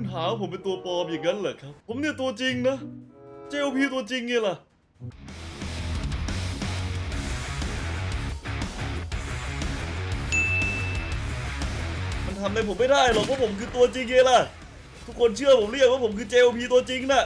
คุณหาว่าผมเป็นตัวปลอมอย่างนั้นเหรอครับ ผมเนี่ยตัวจริงนะ JLP ตัวจริงไงล่ะมันทำอะไรผมไม่ได้หรอกเพราะผมคือตัวจริงไงล่ะ ทุกคนเชื่อผมเรียกว่าผมคือ JLP ตัวจริงน่ะ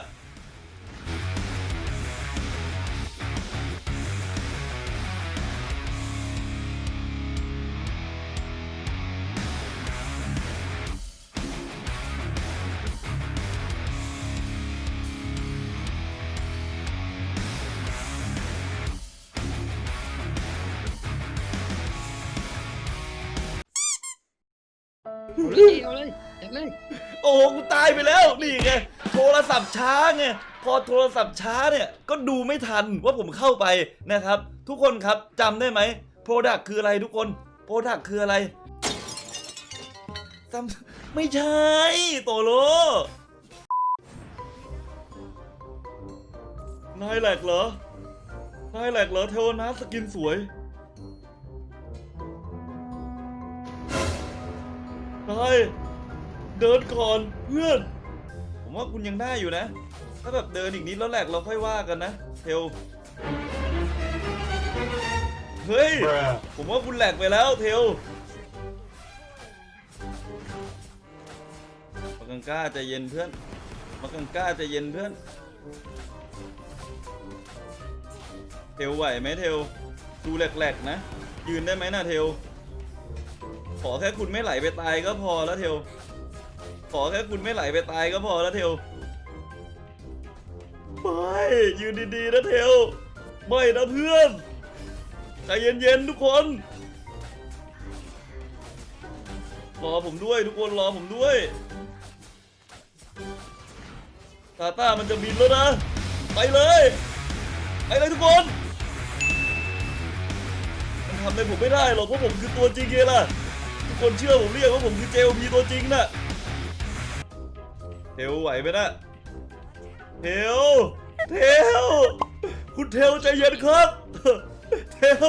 เอาเลยเอาเลยจัดเลยโอ้โหกูตายไปแล้วนี่ไงโทรศัพท์ช้าไงพอโทรศัพท์ช้าเนี่ยก็ดูไม่ทันว่าผมเข้าไปนะครับ ทุกคนครับจำได้ไหม Product คืออะไรทุกคน Product คืออะไรซัมไม่ใช่โตโลนายแหลกเหรอนายแหลกเหรอเทวนาสกินสวย นายเดินก่อนเพื่อน ผมว่าคุณยังได้อยู่นะ ถ้าแบบเดินอีกนิดแล้วแหลกเราค่อยว่ากันนะเทลเฮ้ย ผมว่าคุณแหลกไปแล้วเทลมากังก้าใจเย็นเพื่อนมากังก้าใจเย็นเพื่อน เทลไหวไหมเทลดูแหลกๆนะ ยืนได้ไหมนะเทล ขอแค่คุณไม่ไหลไปตายก็พอแล้วเทลขอแค่คุณไม่ไหลไปตายก็พอแล้วเทลไม่ยืนดีๆนะเทลไม่นะเพื่อนใจเย็นๆทุกคนรอผมด้วยทุกคนรอผมด้วยตาต้ามันจะบินแล้วนะ ไปเลย ไปเลยทุกคน มันทำอะไรผมไม่ได้หรอกเพราะผมคือตัวจริงไงล่ะ ทุกคนเชื่อผมเรียกว่าผมคือ JLP ตัวจริงน่ะเทลไหวไหมนะเทลเทลคุณเทลใจเย็นครับ เทล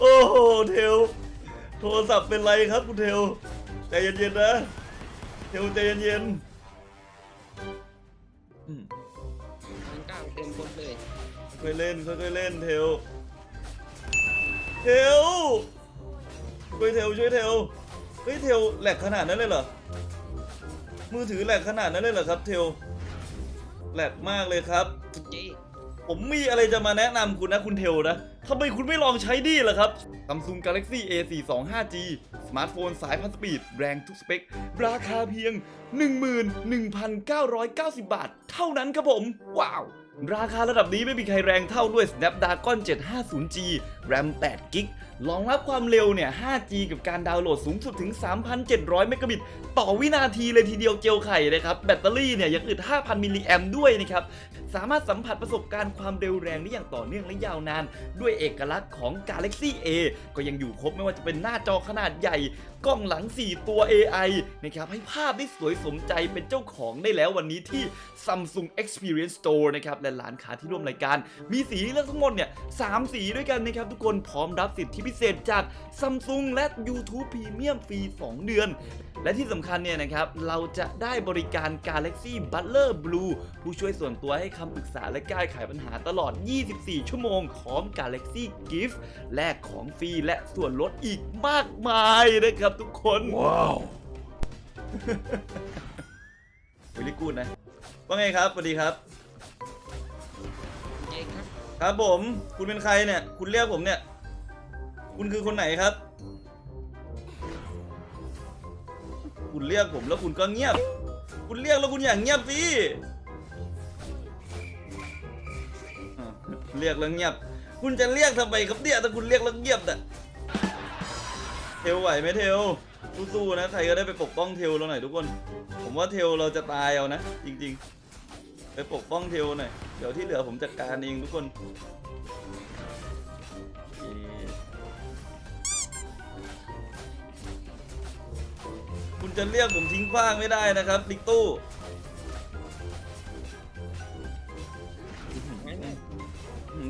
โอ้โหเทลโทรศัพท์เป็นไรครับคุณเทลใจเย็นๆนะ เทลใจเย็นๆอืมมันก้าวเต็มบนเลยค่อยๆเล่นค่อยๆเล่นเทลเทล ช่วยเทลช่วยเทลเฮ้ยเทลแหลกขนาดนั้นเลยเหรอมือถือแหลกขนาดนั้นเลยเหรอครับ เทลแหลกมากเลยครับ ผมมีอะไรจะมาแนะนำคุณนะคุณเทลนะทำไมคุณไม่ลองใช้ดีล่ะครับ Samsung Galaxy A42 5G สมาร์ทโฟนสายพันสปีด แรงทุกสเปค ราคาเพียง 11,990 บาท เท่านั้นครับผม ว้าว ราคาระดับนี้ไม่มีใครแรงเท่าด้วย Snapdragon 750G RAM 8 g b รองรับความเร็วเนี่ย 5G กับการดาวน์โหลดสูงสุดถึง 3,700 เมกะบิต ต่อวินาทีเลยทีเดียวเจียวไข่นะครับ แบตเตอรี่เนี่ยยังอึด 5,000 มิลลิแอมด้วยนะครับ สามารถสัมผัสประสบการณ์ความเร็วแรงได้อย่างต่อเนื่องและยาวนาน ด้วยเอกลักษณ์ของ Galaxy A ก็ยังอยู่ครบไม่ว่าจะเป็นหน้าจอขนาดใหญ่ กล้องหลัง 4 ตัว AI นะครับให้ภาพได้สวยสมใจเป็นเจ้าของได้แล้ววันนี้ที่ Samsung Experience Store นะครับและร้านค้าที่ร่วมรายการ มีสีให้เลือกทั้งหมดเนี่ยสามสีด้วยกันนะครับทุกคนพร้อมรับสิทธิพิเศษจาก Samsung และ YouTube Premium ฟรี 2 เดือน และที่สำคัญเนี่ยนะครับเราจะได้บริการ Galaxy Butler Blue ผู้ช่วยส่วนตัวให้คำปรึกษาและแก้ไขปัญหาตลอด 24 ชั่วโมงของ Galaxy Gift แลกของฟรีและส่วนลดอีกมากมายนะครับทุกคน ว้าววิลิกูดนะ ว่าไงครับสวัสดีครับคุณเจ ครับผม คุณเป็นใครเนี่ย คุณเรียกผมเนี่ย คุณคือคนไหนครับ คุณเรียกผมแล้วคุณก็เงียบ คุณเรียกแล้วคุณอย่างเงียบสิเรียกแล้วเงียบ คุณจะเรียกทำไมครับเนี่ยถ้าคุณเรียกแล้วเงียบน่ะเทลไหวไหมเทลสู้ๆนะ ใครก็ได้ไปปกป้องเทลเราหน่อยทุกคน ผมว่าเทลเราจะตายเอานะ จริง ๆ ไปปกป้องเทลหน่อย เดี๋ยวที่เหลือผมจัดการเองทุกคนคุณจะเรียกผมทิ้งขว้างไม่ได้นะครับดิกตู้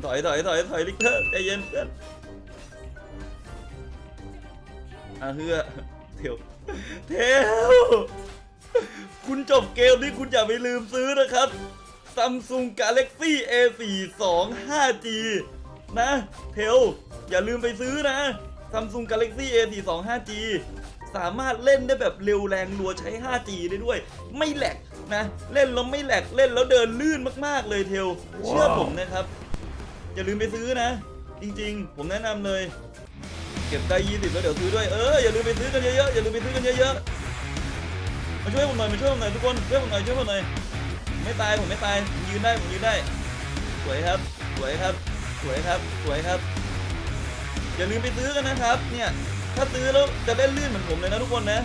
ถอยถอยถอยถอยลิกเตอร์ใจเย็นเพื่อนอะเฮือเทวเทว คุณจบเกมนี้คุณอย่าไปลืมซื้อนะครับ Samsung Galaxy A42 5G นะเทลอย่าลืมไปซื้อนะ Samsung Galaxy A42 5G สามารถเล่นได้แบบเร็วแรงรัวใช้ 5G ได้ด้วย ไม่แหลกนะ เล่นแล้วไม่แหลกเล่นแล้วเดินลื่นมาก ๆ เลยเทล เชื่อผมนะครับ อย่าลืมไปซื้อนะ จริง ๆ ผมแนะนำเลย เก็บได้ 20 แล้วเดี๋ยวซื้อด้วย เอออย่าลืมไปซื้อกันเยอะๆอย่าลืมไปซื้อกันเยอะๆ มาช่วยผมหน่อยมาช่วยผมหน่อยทุกคนช่วยผมหน่อยช่วยผมหน่อยไม่ตายผมไม่ตายผมยืนได้ผมยืนได้สวยครับสวยครับสวยครับสวยครับ อย่าลืมไปซื้อกันนะครับ เนี่ยถ้าซื้อแล้วจะเล่นลื่นเหมือนผมเลยนะทุกคนนะ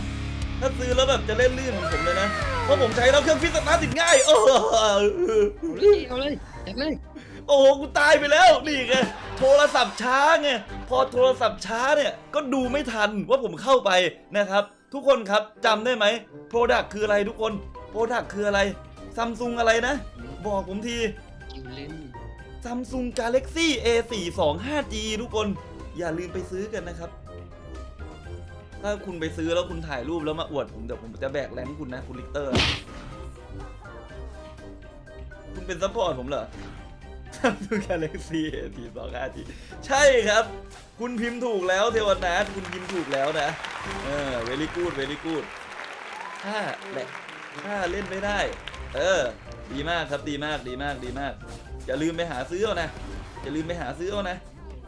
ถ้าซื้อแล้วแบบจะเล่นลื่นเหมือนผมเลยนะเพราะผมใช้แล้วเครื่องฟิตสตาร์ทติดง่ายเออเอาเลยเอาเลยจัดเลยโอ้โหกูตายไปแล้วนี่ไงโทรศัพท์ช้าไงพอโทรศัพท์ช้าเนี่ยก็ดูไม่ทันว่าผมเข้าไปนะครับ ทุกคนครับจำได้ไหม Product คืออะไรทุกคน Product คืออะไร Samsung อะไรนะ บอกผมทีคิวเล่น Samsung Galaxy A42 5G ทุกคนอย่าลืมไปซื้อกันนะครับ ถ้าคุณไปซื้อแล้วคุณถ่ายรูปแล้วมาอวดผมเดี๋ยวผมจะแบกแรงคุณนะคุณลิกเตอร์ คุณเป็นซัพพอร์ตผมเหรอ Samsung Galaxy A42 5G ใช่ครับ คุณพิมพ์ถูกแล้วเทวนาทคุณพิมพ์ถูกแล้วนะ เออ very good very good ถ้าแหละถ้าเล่นไม่ได้ เออ ดีมากครับดีมากดีมากดีมาก อย่าลืมไปหาซื้อเอานะ อย่าลืมไปหาซื้อเอานะ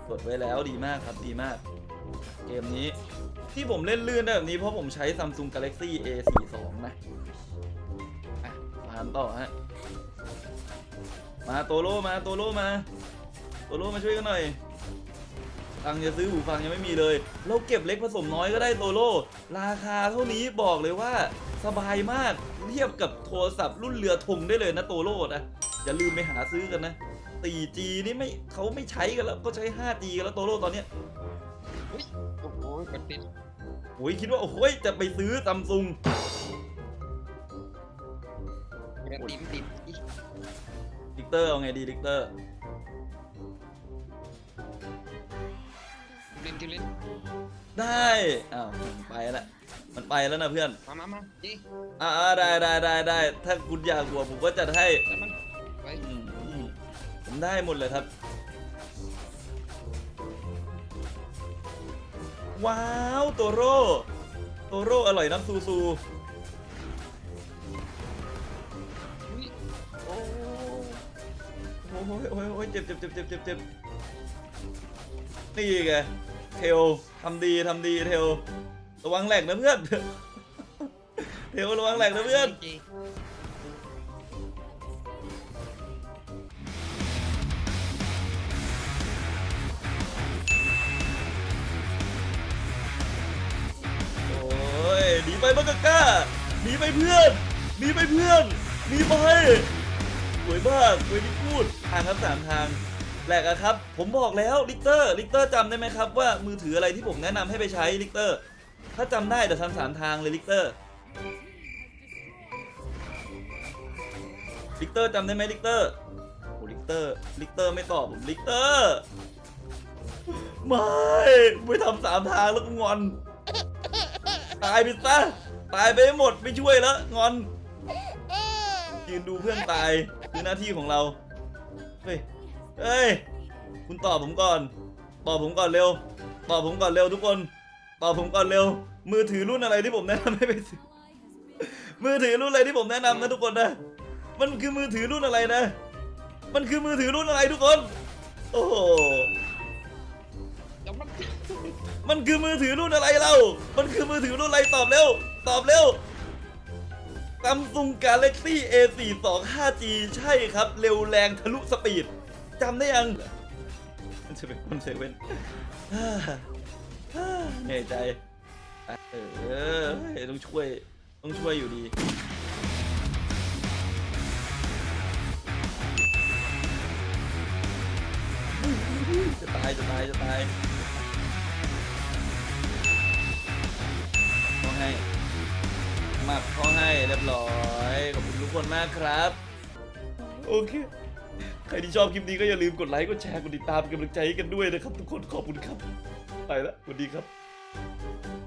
กดไว้แล้วดีมากครับดีมาก เกมนี้ที่ผมเล่นลื่นได้แบบนี้เพราะผมใช้ Samsung Galaxy A42 นะอะมาต่อฮะ มาโตโร่มาโตโร่มา โตโร่มาช่วยกันหน่อย ตังค์จะซื้อหูฟังยังไม่มีเลย เราเก็บเล็กผสมน้อยก็ได้โตโร่ราคาเท่านี้บอกเลยว่า สบายมากเทียบกับโทรศัพท์รุ่นเรือธงได้เลยนะโตโร่นะอย่าลืมไปหาซื้อกันนะ 4G นี่ไม่เขาไม่ใช้กันแล้วก็ใช้ 5G กันแล้วโตโร่ตอนเนี้ยอุ้ยโอ้โหกดติดโอ้ยคิดว่าโอ้โหยจะไปซื้อซัมซุงกระติมติดอีดิกเตอร์เอาไงดีดิกเตอร์ ล่นคิวเล่นได้อ้าวไปละมันไปแล้วนะเพื่อนมามามาจีอ่าได้ได้ได้ได้ถ้าคุณอยากบวกผมก็จัดให้จัดมันไปอืมอืมผมได้หมดเลยครับ ว้าวโตโร่โตโร่อร่อยน้ำซูซูอุ้ยโอ้โอ้ยโอ้ยโอ้ยเจ็บเจ็บเจ็บเจ็บเจ็บเจ็บนี่ไง เทลทำดีทำดีเทลระวังแหลกนะเพื่อนเทลระวังแหลกนะเพื่อนจีโอ้ยหนีไปบังกะก้าหนีไปเพื่อนหนีไปเพื่อนหนีไปสวยมากสวยที่พูดทางครับสามทาง แหลกอะครับ ผมบอกแล้วลิกเตอร์ลิกเตอร์จำได้ไหมครับว่ามือถืออะไรที่ผมแนะนำให้ไปใช้ลิกเตอร์ ถ้าจำได้เดี๋ยวทำสามทางเลยลิกเตอร์ลิกเตอร์จำได้ไหมลิกเตอร์โอ้ลิกเตอร์ลิกเตอร์ไม่ตอบผมลิกเตอร์ไม่ไม่ทำสามทางแล้วก็งอน ตายไปซะตายไปให้หมดไม่ช่วยแล้วงอนยืนดูเพื่อนตายคือหน้าที่ของเราเฮ้ย เฮ้ย คุณตอบผมก่อน ตอบผมก่อนเร็ว ตอบผมก่อนเร็วทุกคน ตอบผมก่อนเร็ว มือถือรุ่นอะไรที่ผมแนะนำให้ไปซื้อ มือถือรุ่นอะไรที่ผมแนะนำนะทุกคนนะ มันคือมือถือรุ่นอะไรนะ มันคือมือถือรุ่นอะไรทุกคน โอ้โหมันมันคือมือถือรุ่นอะไรเรา มันคือมือถือรุ่นอะไรตอบเร็ว ตอบเร็ว Samsung Galaxy A42 5G ใช่ครับ เร็วแรงทะลุสปีด จำได้ยังมันจะเป็นคนเซเว่นเหนื่อยใจ เออต้องช่วย ต้องช่วยอยู่ดีจะตายจะตายจะตายขอให้มาขอให้เรียบร้อย ขอบคุณทุกคนมากครับ โอเค ใครที่ชอบคลิปนี้ก็อย่าลืมกดไลค์ กดแชร์ กดติดตามเป็นกำลังใจให้กันด้วยนะครับทุกคนขอบคุณครับ ไปละสวัสดีครับ